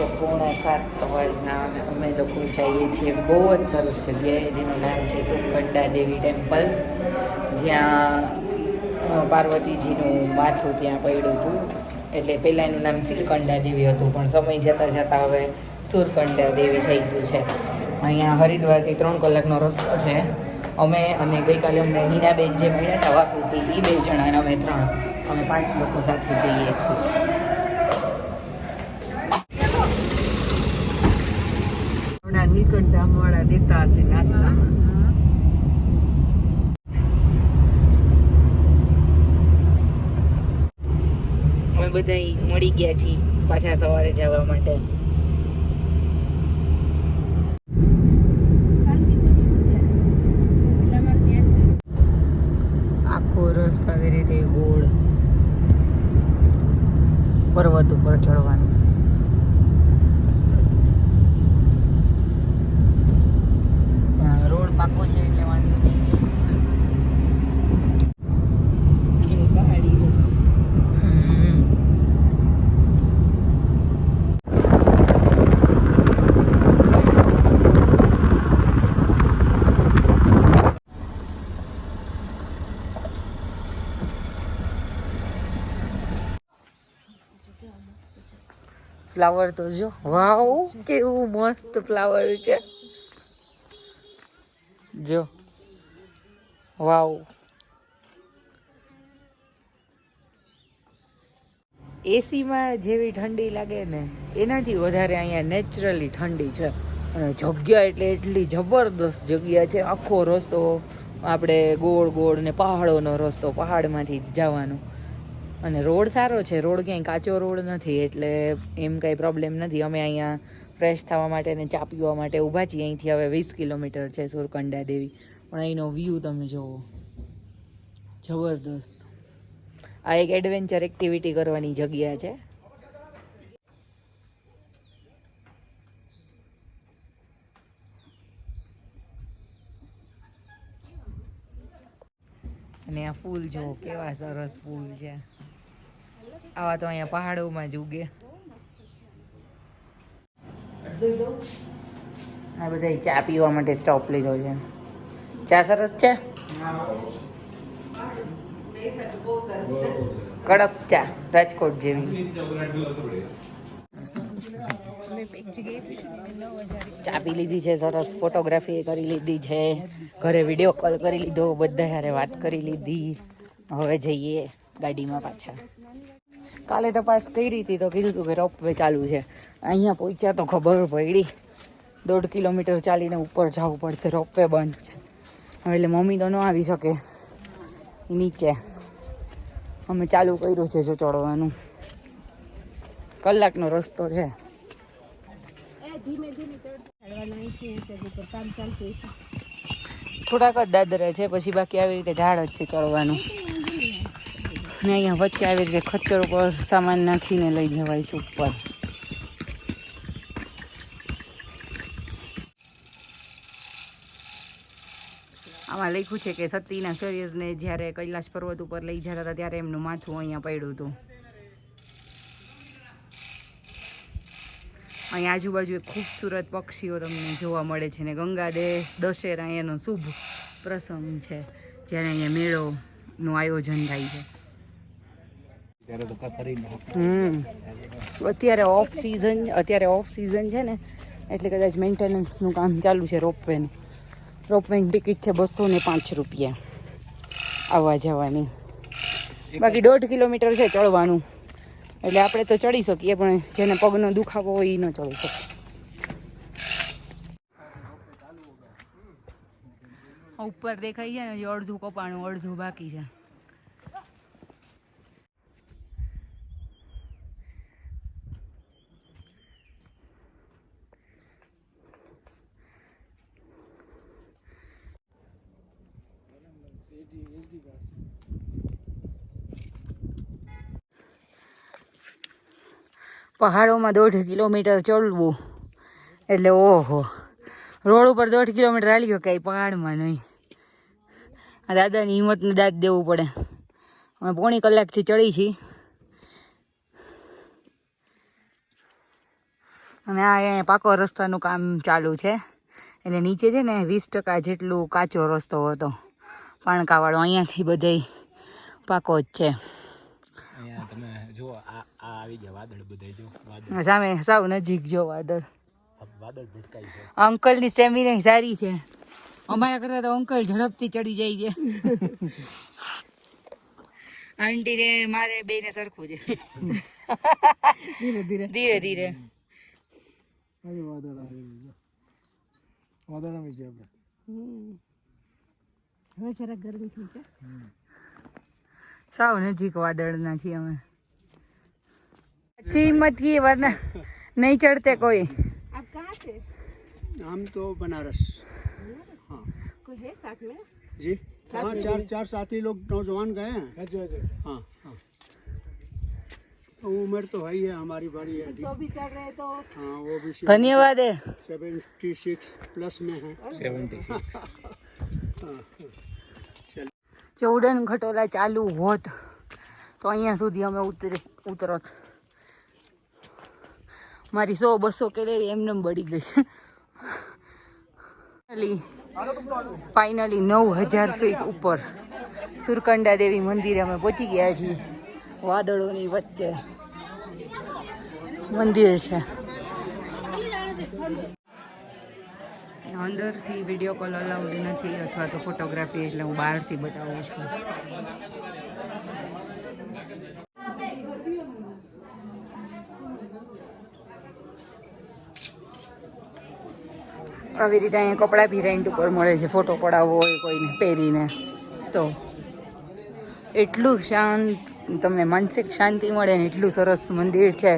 છે પોણા સાત સવારના અને અમે લોકો જઈએ છીએ બહુ જ સરસ જગ્યાએ જેનું નામ છે સુરકંડા દેવી ટેમ્પલ જ્યાં પાર્વતીજીનું માથું ત્યાં પડ્યું હતું એટલે પહેલાં એનું નામ સિલકંડા દેવી હતું પણ સમય જતાં જતાં હવે સુરકંડા દેવી થઈ ગયું છે અહીંયા હરિદ્વારથી ત્રણ કલાકનો રસ્તો છે અમે અને ગઈકાલે અમને હીરાબેન જે મળ્યા હતા વાપુથી એ બે જણા અને અમે ત્રણ અમે પાંચ લોકો સાથે જઈએ છીએ થોડા વાળા દેતા હશે નાસ્તામાં. અમે બધા મળી ગયા છીએ પાછા સવારે જવા માટે આખો રસ્તો આવી રીતે ગોળ પર્વત ઉપર ચડવાનું હા, રોડ પાકો છે એટલે વાંધો નહીં હમ. ફ્લાવર તો જો. વાવ કેવું મસ્ત ફ્લાવર છે. જો. વાવ એસીમાં જેવી ઠંડી લાગે ને, એનાથી વધારે અહીંયા નેચરલી ઠંડી છે. અને જગ્યા એટલે એટલી જબરદસ્ત જગ્યા છે. આખો રસ્તો આપણે ગોળ ગોળ ને પહાડોનો રસ્તો, પહાડમાંથી જ જવાનો. અને રોડ સારો છે, રોડ ક્યાંય કાચો રોડ નથી, એટલે એમ કાંઈ પ્રોબ્લેમ નથી. અમે અહીંયા ફ્રેશ થવા માટે ને ચા પીવા માટે ઊભા છીએ. અહીંથી હવે વીસ કિલોમીટર છે સુરકંડા દેવી. પણ અહીંનો વ્યૂ તમે જુઓ જબરદસ્ત. આ એક એડવેન્ચર એક્ટિવિટી કરવાની જગ્યા છે. અને આ ફૂલ જુઓ, કેવા સરસ ફૂલ છે. આવા તો અહીંયા પહાડોમાં જ ઉગે. આ બધા ચા પીવા માટે સ્ટોપ લીધો છે. ચા સરસ છે? કડક ચા, રાજકોટ જેવી. ચા પી લીધી છે સરસ ફોટોગ્રાફી કરી લીધી છે. ઘરે વીડિયો કોલ કરી લીધો બધા હારે વાત કરી લીધી. હવે જઈએ ગાડીમાં પાછા. કાલે તપાસ કરી હતી તો કીધું હતું કે રોપ વે ચાલુ છે. અહીંયા પહોંચ્યા તો ખબર પડી. દોઢ કિલોમીટર ચાલીને ઉપર જવું પડશે રોપવે બંધ છે. હવે એટલે મમ્મી તો ન આવી શકે. નીચે. અમે ચાલુ કર્યું છે જો ચડવાનું. કલાકનો રસ્તો છે. થોડાક જ દાદરા છે, પછી બાકી આવી રીતે ઝાડ જ છે ચડવાનું. ને અહીંયા વચ્ચે આવી રીતે ખચ્ચર ઉપર સામાન નાખીને લઈ જવાય છે ઉપર. આમાં લખ્યું છે કે સતીના શરીરને જ્યારે કૈલાશ પર્વત ઉપર લઈ જતા હતા ત્યારે એમનું માથું અહીંયા પડ્યું હતું. અહીં આજુબાજુ એક ખૂબસૂરત પક્ષીઓ તમને જોવા મળે છે ને ગંગા દે દશેરા, એનો શુભ પ્રસંગ છે, જ્યારે અહીંયા મેળોનું આયોજન થાય છે. અત્યારે ઓફ સિઝન અત્યારે ઓફ સિઝન છે ને એટલે કદાચ મેન્ટેનન્સનું કામ ચાલુ છે રોપવેનું. રોપવેની ટિકિટ છે બસો ને પાંચ રૂપિયા. આવવા જવાની. બાકી દોઢ કિલોમીટર છે ચડવાનું. એટલે આપણે તો ચડી શકીએ પણ જેને પગનો દુખાવો હોય એ ન ચડી શકે. ઉપર દેખાય છે ને અડધું કપાણું અડધું બાકી છે. પહાડોમાં દોઢ કિલોમીટર ચડવું. એટલે ઓહો. રોડ ઉપર દોઢ કિલોમીટર હાલી ગયો કાંઈ પહાડમાં નહીં. આ દાદાની હિંમતને દાદ દેવું પડે. અમે પોણી કલાકથી ચડી છીએ. અને આ અહીંયા પાકો રસ્તાનું કામ ચાલુ છે. એટલે નીચે છે ને વીસ ટકા જેટલું કાચો રસ્તો હતો. પાણકાવાળો. અહીંયાથી બધે પાકો જ છે. જો આ આવી ગયા વાદળ બધા જો વાદળ. સામે સાવ નજીક જો વાદળ. વાદળ ભટકાઈ છે. અંકલની સ્ટેમિના સારી છે. અમારા કરતા તો અંકલ ઝડપથી ચડી જાય છે. આંટી ને મારે બે ને સરખું છે. ધીરે ધીરે. ધીરે ધીરે. વાદળ આવી વાદળ આવી સાવ નજીક વાદળના છીએ અમે. हिम्मत की वरना नहीं चढ़ते कोई आप कहाँ से हम तो बनारस कोई है साथ में जी हाँ चार चार साथी लोग नौजवान गए हैं हाँ हाँ तो उम्र तो है ही है हमारी बड़ी है तो भी चढ़ रहे तो हाँ वो भी धन्यवाद है सेवेंटी सिक्स प्लस में है સેવન્ટી સિક્સ જો ઉડન ખટોલા ચાલુ હોત તો અહીંયા સુધી અમે ઉતરે ઉતરત મારી સો બસો કેલેરી એમને બળી ગઈ. ફાઇનલી ફાઇનલી નવ હજાર ફીટ ઉપર સુરકંડા દેવી મંદિરે અમે પહોંચી ગયા છીએ. વાદળોની વચ્ચે. મંદિર છે. અંદરથી વીડિયો કોલ અલાઉડ નથી, અથવા તો ફોટોગ્રાફી એટલે હું બહારથી બતાવું છું. આવી રીતે અહીંયા કપડાં બી રેન્ટ ઉપર મળે છે, ફોટો પડાવવો હોય, કોઈને પહેરીને. તો એટલું શાંત, તમને માનસિક શાંતિ મળે ને એટલું સરસ મંદિર છે.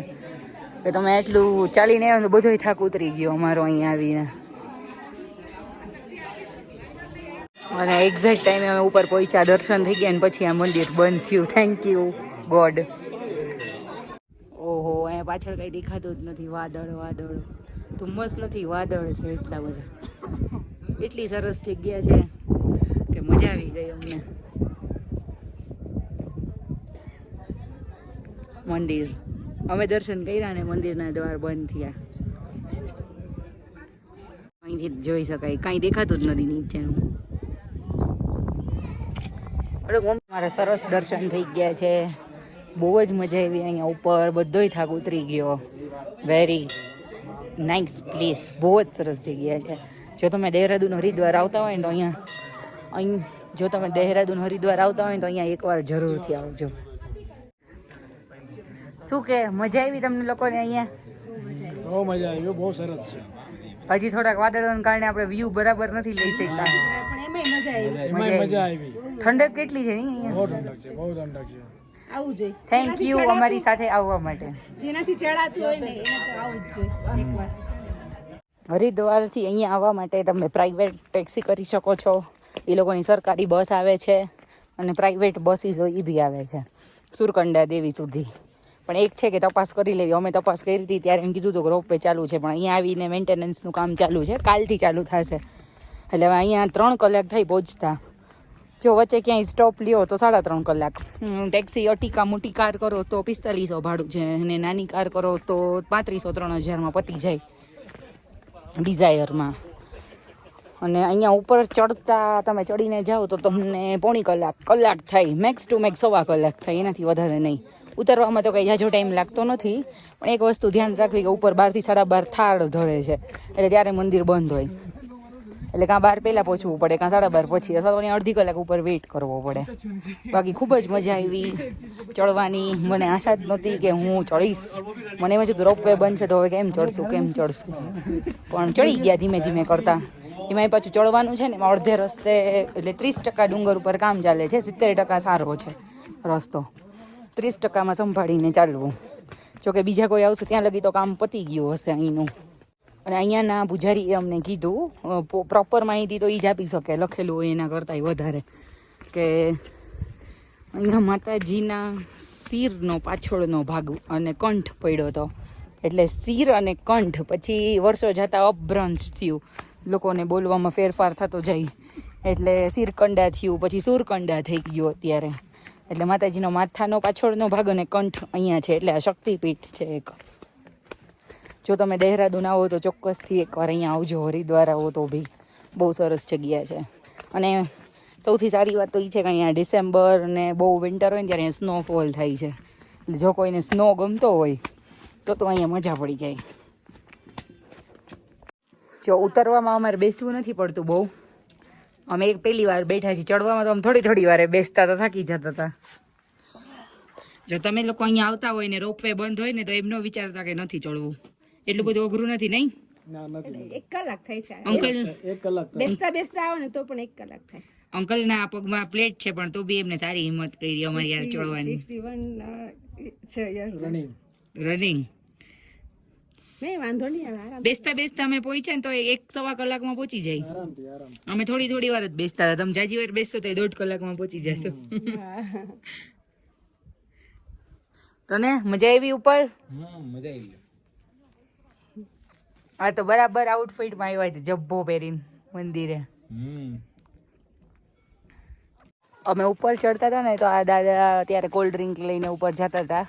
કે તમે એટલું ચાલીને આવ્યો ને તો બધોય થાક ઉતરી ગયો અમારો અહીંયા આવીને. અને એક્ઝેક્ટ ટાઈમે અમે ઉપર પહોંચ્યા, દર્શન થઈ ગયા ને પછી આ મંદિર બંધ થયું. થેન્ક યુ ગોડ પાછળ કંઈ દેખાતું જ નથી. વાદળ વાદળ. ધુમ્મસ નથી, વાદળ છે એટલા બધા. એટલી સરસ જગ્યા છે કે મજા આવી ગઈ અમને. મંદિર. અમે દર્શન કર્યા ને મંદિરના દ્વાર બંધ થયા. અહીંથી જોઈ શકાય. કાંઈ દેખાતું જ નથી નીચેનું. મારા સરસ દર્શન થઈ ગયા છે. બહુ જ મજા આવી અહીંયા ઉપર. બધોય થાક ઉતરી ગયો. વેરી નાઇસ પ્લેસ બહુ જ સરસ જગ્યા છે. જો તમે દહેરાદૂન હરિદ્વાર આવતા હોય ને તો અહીંયા અહીં જો તમે દહેરાદૂન હરિદ્વાર આવતા હોય ને તો અહીંયા એકવાર જરૂરથી આવજો. શું કે મજા આવી તમને લોકોને અહીંયા? બહુ મજા આવી બહુ સરસ છે. હજી થોડાક વાદળોને કારણે આપણે વ્યૂ બરાબર નથી લઈ શકતા. પણ એમાં મજા આવી. ઠંડક કેટલી છે બહુ ઠંડક છે બહુ ઠંડક છે. આવવું જોઈએ. થેન્ક યુ અમારી સાથે આવવા માટે. જેનાથી ચડાતું હોય ને એને જ જોઈએ એકવાર. હરિદ્વારથી અહીંયા આવવા માટે તમે પ્રાઇવેટ ટેક્સી કરી શકો છો. એ લોકોની સરકારી બસ આવે છે અને પ્રાઇવેટ બસીસ હોય એ બી આવે છે. સુરકંડા દેવી સુધી. પણ એક છે કે તપાસ કરી લેવી. અમે તપાસ કરી હતી ત્યારે એમ કીધું હતું કે રોપવે ચાલુ છે પણ અહીંયા આવીને મેન્ટેનન્સનું કામ ચાલુ છે. કાલથી ચાલુ થશે. એટલે હવે અહીંયા ત્રણ કલાક થઈ પહોંચતા. જો વચ્ચે ક્યાંય સ્ટોપ લ્યો તો સાડા ત્રણ કલાક. ટેક્સી અટીકા મોટી કાર કરો તો પિસ્તાલીસો ભાડું છે અને નાની કાર કરો તો પાંત્રીસો ત્રણ હજારમાં પતી જાય ડિઝાયરમાં અને અહીંયા ઉપર ચડતા તમે ચડીને જાઓ તો તમને પોણી કલાક કલાક થાય મેક્સ ટુ મેક્સ સવા કલાક થાય, એનાથી વધારે નહીં. ઉતરવામાં તો કંઈ જાજો ટાઈમ લાગતો નથી, પણ એક વસ્તુ ધ્યાન રાખવી કે ઉપર બારથી સાડા બાર થાળ ધરે છે. એટલે ત્યારે મંદિર બંધ હોય. એટલે કાં બાર પહેલાં પહોંચવું પડે, કાં સાડા બાર પછી અથવા તો અડધી કલાક ઉપર વેઇટ કરવો પડે. બાકી ખૂબ જ મજા આવી ચડવાની. મને આશા જ નહોતી કે હું ચડીશ. મને એમ જ રોપ વે બંધ છે તો હવે કેમ ચડશું કેમ ચડશું? પણ ચડી ગયા ધીમે ધીમે કરતા. એમાં પાછું ચડવાનું છે ને, એમાં અડધે રસ્તે, એટલે ત્રીસ ટકા ડુંગર ઉપર કામ ચાલે છે, સિત્તેર ટકા સારો છે રસ્તો. ત્રીસ ટકામાં સંભાળીને ચાલવું. જોકે બીજા કોઈ આવશે ત્યાં લગી તો કામ પતી ગયું હશે અહીંનું. અને અહીંયાના પૂજારીએ અમને કીધું પ્રોપર માહિતી તો એ જ આપી શકે, લખેલું હોય એના કરતાંય વધારે. કે અહીંયા માતાજીના શિરનો પાછળનો ભાગ અને કંઠ પડ્યો હતો એટલે શિર અને કંઠ પછી વર્ષો જતાં અપભ્રંશ થયું. લોકોને બોલવામાં ફેરફાર થતો જાય. એટલે શિરકંડા થયું, પછી સુરકંડા થઈ ગયું અત્યારે. એટલે માતાજીનો માથાનો પાછળનો ભાગ અને કંઠ અહીંયા છે, એટલે આ શક્તિપીઠ છે એક. જો તમે દહેરાદૂન આવો તો ચોક્કસથી એકવાર અહીંયા આવજો, હરિદ્વાર આવો તો બી. બહુ સરસ જગ્યા છે. અને સૌથી સારી વાત તો એ છે કે અહીંયા ડિસેમ્બર ને બહુ વિન્ટર હોય ને ત્યારે અહીંયા સ્નોફોલ થાય છે. એટલે જો કોઈને સ્નો ગમતો હોય, તો તો અહીંયા મજા પડી જાય. જો ઉતરવામાં અમારે બેસવું નથી પડતું બહુ. અમે એક પહેલી વાર બેઠા છીએ, ચડવામાં તો અમે થોડી થોડી વારે બેસતા તો થાકી જતા હતા. જો તમે લોકો અહીંયા આવતા હોય ને રોપવે બંધ હોય ને તો એમનો વિચારતા કે નથી ચડવું. એટલું બધું અઘરું નથી નહીં? એક કલાક થાય છે. અંકલ એક કલાક બેસતા બેસતા આવો ને તો પણ એક કલાક થાય. અંકલના પગમાં પ્લેટ છે પણ તો બી એમને સારી હિંમત કરી અમારી યાર ચડવાની છે રનિંગ રનિંગ નહીં વાંધો નહીં આવે બેસતા બેસતા અમે પહોંચ્યા ને તો એક સવા કલાકમાં પહોંચી જાય. અમે થોડી થોડી વાર જ બેસતા હતા. તમે જાજી વાર બેસશો તો દોઢ કલાકમાં પહોંચી જશો. તને? મજા આવી ઉપર? હમ મજા આવી. આ તો બરાબર આઉટફિટમાં આવ્યા છે જબ્બો પહેરીને મંદિરે હમ અમે ઉપર ચડતા હતા ને તો આ દાદા ત્યારે કોલ્ડ ડ્રિંક લઈને ઉપર જતા હતા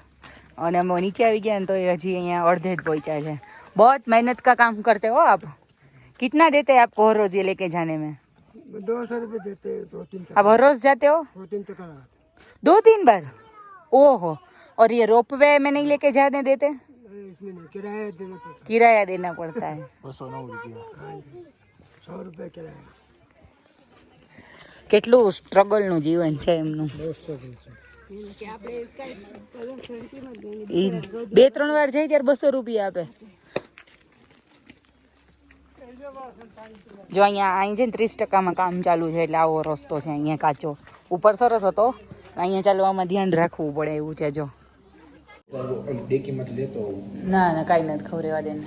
અને અમે નીચે આવી ગયા ને તો એ હજી અહીંયા અડધે જ પહોંચ્યા છે बहुत मेहनत का काम करते हो आप कितना देते हैं आपको हर रोज ये लेके जाने में दो सौ रुपये देते दो तीन आप हर रोज जाते हो दो तीन तक दो तीन बार ओहो और ये रोप वे में नहीं लेके जाने देते इसमें नहीं किराया देना पड़ता किराया देना पड़ता है બસો નવ રૂપિયા सौ रुपये किराया કેટલું સ્ટ્રગલનું જીવન છે એમનું बस स्ट्रगल से કે આપણે કઈ પ્રદર્શન કિંમત નહીં ઈ બે ત્રણ વાર જાય ત્યારે બસો રૂપિયા આપે જો અહીંયા અહીં છે ને ત્રીસ ટકામાં કામ ચાલુ છે એટલે આવો રસ્તો છે અહીંયા કાચો ઉપર સરસ હતો અહીંયા ચાલવામાં ધ્યાન રાખવું પડે એવું છે જો ડેકીમાં લેતો ના ના, કાંઈ નથી ખબર રહેવા દેને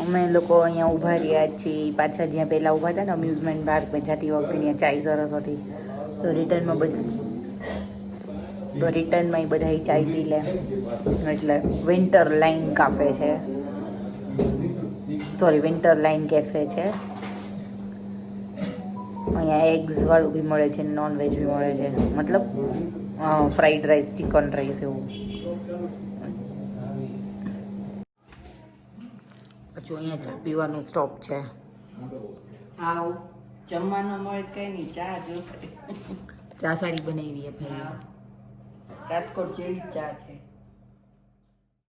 અમે લોકો અહીંયા ઊભા રહ્યા છીએ, પાછા જ્યાં પહેલાં ઊભા હતા ને અમ્યુઝમેન્ટ પાર્કમાં જતી વખતે ત્યાં ચાય સરસ હતી. તો રિટર્નમાં બધું તો રિટર્નમાં બધા ચાય પી લે. એટલે વિન્ટર લાઈન કાફે છે. સોરી વિન્ટર લાઈન કેફે છે. અહીંયા એગ્સ વાળું બી મળે છે નોન વેજ બી મળે છે. મતલબ ફ્રાઈડ રાઈસ ચિકન રાઈસ એવું. પછી અહીંયા ચા પીવાનું સ્ટોપ છે. આવ. જમવાનું મળે કઈ નહીં ચા જોશે. ચા સારી બનાવી ભાઈ. રાજકોટ જેવી જ ચા છે.